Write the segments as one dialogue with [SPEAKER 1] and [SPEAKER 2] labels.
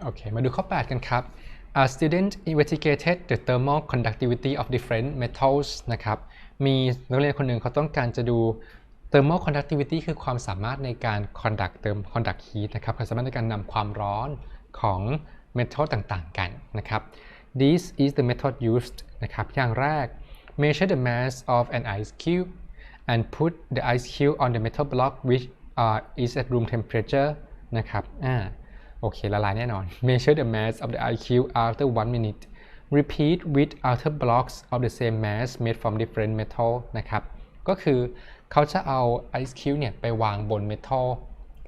[SPEAKER 1] โอเค มาดูข้อ 8 กันครับ A student investigated the thermal conductivity of different metals นะครับ มีนักเรียนคนหนึ่งเขาต้องการจะดู thermal conductivity คือความสามารถในการ conduct เติม conduct heat นะครับความสามารถในการนำความร้อนของ metal ต่างๆ กันนะครับ This is the method used นะครับ อย่างแรก measure the mass of an ice cube and put the ice cube on the metal block which uh, is at room temperature นะครับอ่า โอเค ละลายแน่นอน Measure the mass of the ice cube after 1 minute Repeat with other blocks of the same mass made from different metal นะครับ ก็คือเขาจะเอา ice cube เนี่ยไปวางบน metal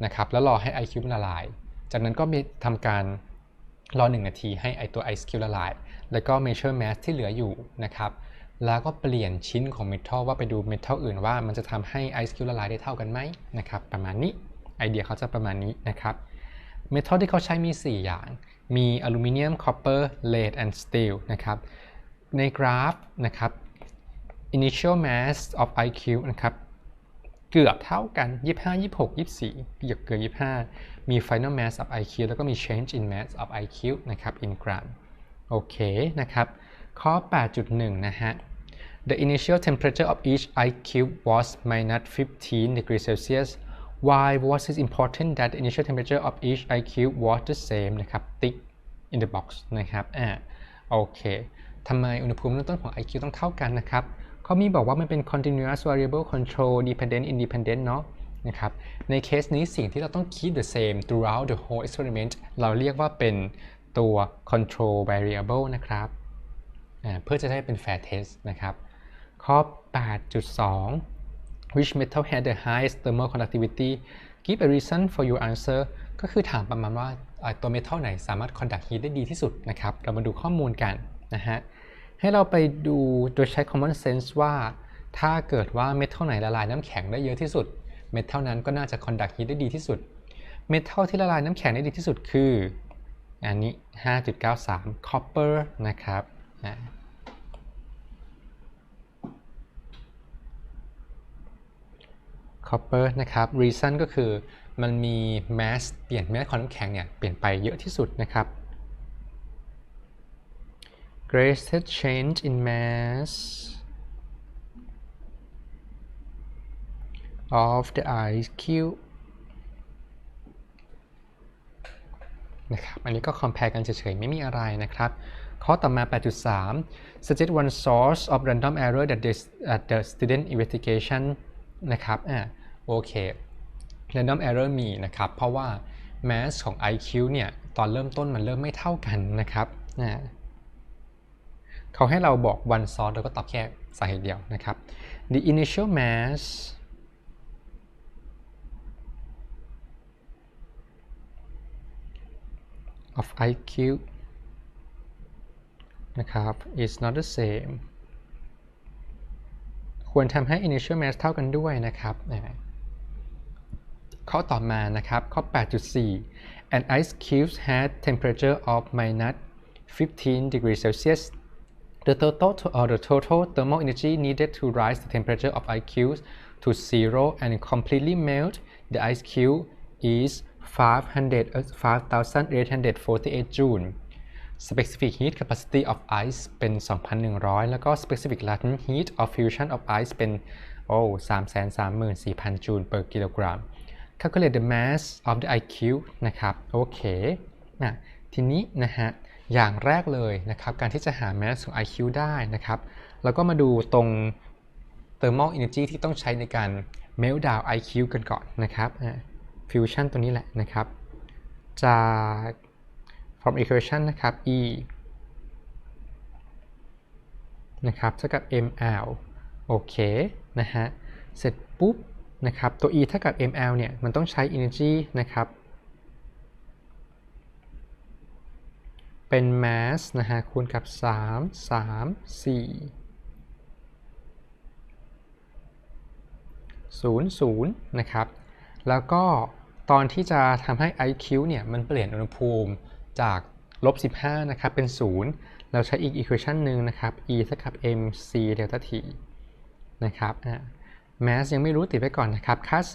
[SPEAKER 1] นะครับ แล้วรอให้ ice cube ละลาย จากนั้นก็มีทำการรอ 1 นาทีให้ไอตัว ice cube ละลาย แล้วก็ measure mass ที่เหลืออยู่นะครับ แล้วก็เปลี่ยนชิ้นของ metal ว่าไปดู metal อื่นว่ามันจะทำให้ ice cube ละลายได้เท่ากันไหมนะครับ ประมาณนี้ ไอเดียเขาจะประมาณนี้นะครับ เมทัลที่เขาใช้มี 4 อย่าง มีอลูมิเนียมคอปเปอร์เลดแอนด์สตีลนะครับ ในกราฟนะครับ initial mass of IQ นะครับ เกือบเท่ากัน 25 26 24 เกือบเกือบ25 มี final mass of IQ แล้วก็มี change in mass of IQ นะครับ in gram โอเคนะครับ ข้อ 8.1 นะฮะ The initial temperature of each iCube was minus 15 degrees Celsius Why was it important that the initial temperature of each IQ was the same นะครับ tick in the box นะครับอ่าโอเคทำไมอุณหภูมิเริ่มต้นของ IQ ต้องเท่ากันนะครับเขามีบอกว่ามันเป็น continuous variable control dependent independent เนาะนะครับ ในเคสนี้สิ่งที่เราต้อง keep the same throughout the whole experiment เราเรียกว่าเป็นตัว control variable นะครับอ่าเพื่อจะได้เป็น fair test นะครับข้อ 8.2 which metal had the highest thermal conductivity give a reason for your answer ก็คือถามประมาณว่าตัว metal ไหนสามารถ conduct heat ได้ดีที่สุดนะครับ เรามาดูข้อมูลกันนะฮะ ให้เราไปดูโดยใช้ common sense ว่า ถ้าเกิดว่า metal ไหนละลายน้ำแข็งได้เยอะที่สุด metal นั้นก็น่าจะ conduct heat ได้ดีที่สุด metal ที่ละลายน้ำแข็งได้ดีที่สุดคือ อันนี้ 5.93 copper นะครับอ่า copper นะครับ reason ก็คือมันมี mass เปลี่ยน mass ของน้ำแข็งเนี่ยเปลี่ยนไปเยอะที่สุดนะครับ greatest change in mass of the ice cube นะครับ อันนี้ก็ compare กันเฉยๆ ไม่มีอะไรนะครับ ข้อต่อมา 8.3 suggest one source of random error that the, uh, the student investigation นะครับอ่าโอเค random error มีนะครับ เพราะว่า mass ของ IQ เนี่ย ตอนเริ่มต้นมันเริ่มไม่เท่ากันนะครับอ่าเขาให้เราบอก one source เราก็ตอบแค่สาเหตุเดียวนะครับ the initial mass of IQ นะครับ is not the same ควรทำให้ initial mass เท่ากันด้วยนะครับข้อต่อมานะครับ ข้อ 8.4 an ice cube had temperature of minus 15 degrees Celsius the total or the total thermal energy needed to rise the temperature of ice cubes to zero and completely melt the ice cube is 500 5848 joule specific heat capacity of ice เป็น 2,100 แล้วก็ specific latent heat of fusion of ice เป็นโอ้334,000 joule per kilogram calculate the mass of the IQ นะครับโอเคนะทีนี้นะฮะอย่างแรกเลยนะครับการที่จะหา mass ของ IQ ได้นะครับแล้วก็มาดูตรง thermal energy ที่ต้องใช้ในการ melt down IQ กันก่อนนะครับ fusion ตัวนี้แหละนะครับจาก from equation นะครับ E นะครับเท่ากับ ml โอเคนะฮะ เสร็จปุ๊บนะครับ ตัว E เท่ากับ ml เนี่ย มันต้องใช้ energy นะครับ เป็น mass นะฮะ คูณกับ 3 3 4 0 0 นะครับ แล้วก็ตอนที่จะทำให้ IQ เนี่ย มันเปลี่ยนอุณหภูมิ จากลบ15นะครับเป็น 0 เราใช้อีก equation หนึ่งนะครับ E เท่ากับ mc delta t นะครับ mass ยังไม่รู้ติดไว้ก่อนนะครับ ค่า c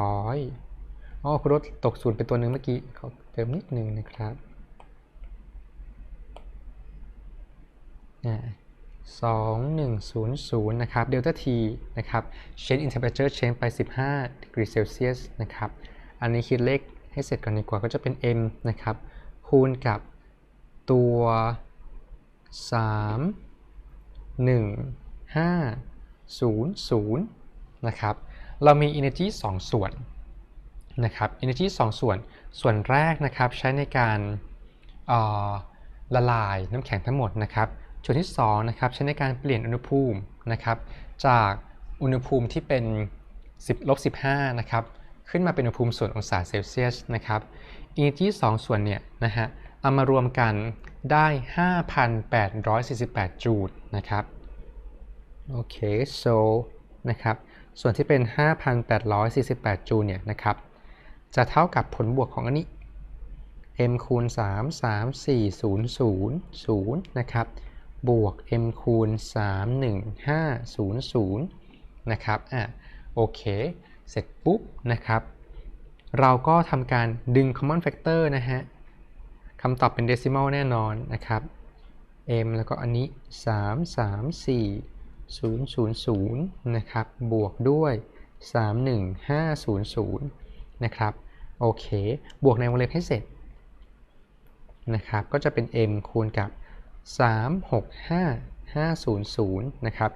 [SPEAKER 1] 2,100อ๋อคุณรถตกศูนย์เป็นตัวหนึ่งเมื่อกี้ขอเติมนิดนึงนะครับอ่า2100 นะครับ delta t นะครับ change in temperature change ไป 15 degree Celsius นะครับ อันนี้คิดเลขให้เสร็จก่อนดีกว่าก็จะเป็น m นะครับ คูณกับตัว 3 1 5 0 0 นะครับ เรามี energy 2 ส่วนนะครับ energy 2 ส่วน ส่วนแรกนะครับใช้ในการออละลายน้ำแข็งทั้งหมดนะครับส่วนที่2นะครับใช้ในการเปลี่ยนอุณหภูมินะครับจากอุณหภูมิที่เป็น 10ลบ15นะครับขึ้นมาเป็นอุณหภูมิส่วนองศาเซลเซียสนะครับ energy 2 ส่วนเนี่ยนะฮะเอามารวมกันได้ 5,848 จูลนะครับโอเค so นะครับส่วนที่เป็น 5,848 จูลเนี่ยนะครับจะเท่ากับผลบวกของอันนี้ m คูณ 3 3 4 0 0 0นะครับบวก m คูณ 3 1 5 0 0นะครับอะโอเค เสร็จปุ๊บนะครับ เราก็ทำการดึง common factor นะฮะคำตอบเป็น decimal แน่นอนนะครับ m แล้วก็อันนี้ 3 3 4 0 0 0 นะครับ บวกด้วย 3 1 5 0 0 นะครับ โอเค บวกในวงเล็บให้เสร็จนะครับ ก็จะเป็น m คูณกับ 3 6 5 5 0 0 นะครับ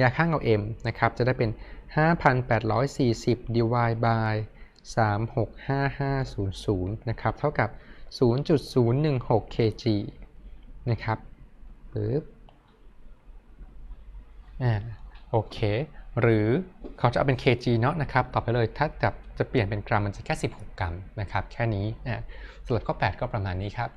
[SPEAKER 1] ยาข้างเอา m นะครับ จะได้เป็น 5,840 divide by 3 6 5 5 0 0 นะครับ เท่ากับ 0.016 kg นะครับปึ๊บอ่าโอเค หรือเขาจะเอาเป็น kg เนาะนะครับ ต่อไปเลยถ้าจะจะเปลี่ยนเป็นกรัมมันจะแค่ 16 กรัมนะครับ แค่นี้อ่าส่วนข้อ 8 ก็ประมาณนี้ครับ